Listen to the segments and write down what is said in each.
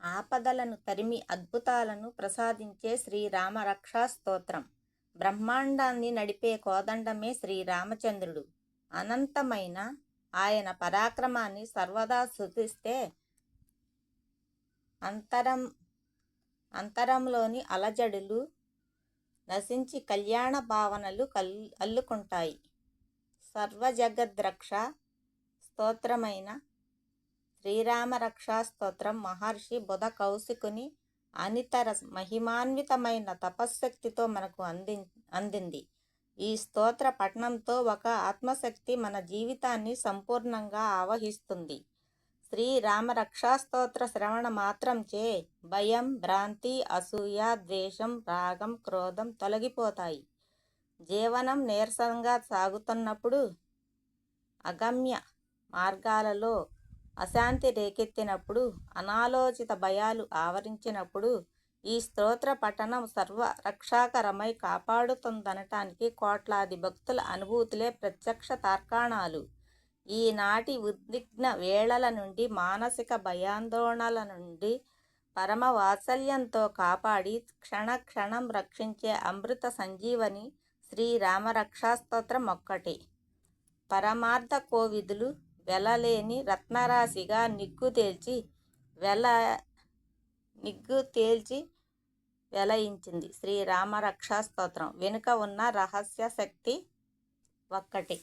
ఆపదలను తరిమి అద్భుతాలను ప్రసాదించే శ్రీరామ రక్షా స్తోత్రం. బ్రహ్మాండాన్ని నడిపే కోదండమే శ్రీరామచంద్రుడు అనంతమైన ఆయన పరాక్రమాన్ని సర్వదా శృతిస్తే అంతరం అంతరంలోని అలజడులు నశించి కళ్యాణ భావనలు కల్ అల్లుకుంటాయి. సర్వజగద్రక్ష స్తోత్రమైన శ్రీరామ మహర్షి బుధ కౌశికుని అనితర మహిమాన్వితమైన తపశ్శక్తితో మనకు అంది అందింది. ఈ స్తోత్ర పఠనంతో ఒక ఆత్మశక్తి మన జీవితాన్ని సంపూర్ణంగా ఆవహిస్తుంది. శ్రీరామరక్షాస్తోత్ర శ్రవణ మాత్రం శ్రవణ మాత్రంచే భయం భ్రాంతి అసూయ ద్వేషం రాగం క్రోధం తొలగిపోతాయి. జీవనం నీరసంగా సాగుతున్నప్పుడు అగమ్య మార్గాలలో అశాంతి రేకెత్తినప్పుడు అనాలోచిత భయాలు ఆవరించినప్పుడు ఈ స్తోత్ర పఠనం సర్వ రక్షాకరమై కాపాడుతుందనటానికి కోట్లాది భక్తుల అనుభూతులే ప్రత్యక్ష తార్కాణాలు. ఈనాటి ఉద్విగ్న వేళల నుండి మానసిక భయాందోళనల నుండి పరమ వాత్సల్యంతో కాపాడి క్షణ క్షణం రక్షించే అమృత సంజీవని శ్రీరామరక్షాస్తోత్రం ఒక్కటి. పరమార్థ కోవిదులు వెలలేని రత్నరాశిగా నిగ్గు తేల్చి వెల నిగ్గు తేల్చి వెలయించింది. శ్రీరామ రక్షాస్తోత్రం వెనుక ఉన్న రహస్య శక్తి ఒక్కటి.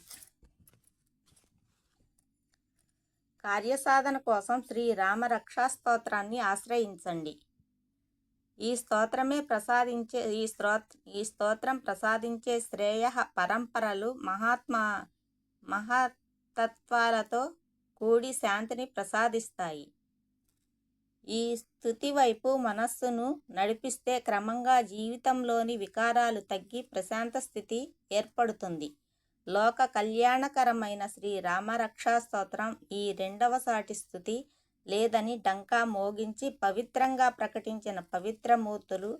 కార్యసాధన కోసం శ్రీరామ రక్షా స్తోత్రాన్ని ఆశ్రయించండి. ఈ స్తోత్రమే ప్రసాదించే ఈ స్తోత్ర ఈ స్తోత్రం ప్రసాదించే శ్రేయ పరంపరలు మహాత్మా తత్వాలతో కూడి శాంతిని ప్రసాదిస్తాయి. ఈ స్థుతి వైపు మనస్సును నడిపిస్తే క్రమంగా జీవితంలోని వికారాలు తగ్గి ప్రశాంత స్థితి ఏర్పడుతుంది. లోక కళ్యాణకరమైన శ్రీ రామరక్షా స్తోత్రం ఈ రెండవ సాటి స్థుతి లేదని డంకా మోగించి పవిత్రంగా ప్రకటించిన పవిత్రమూర్తులు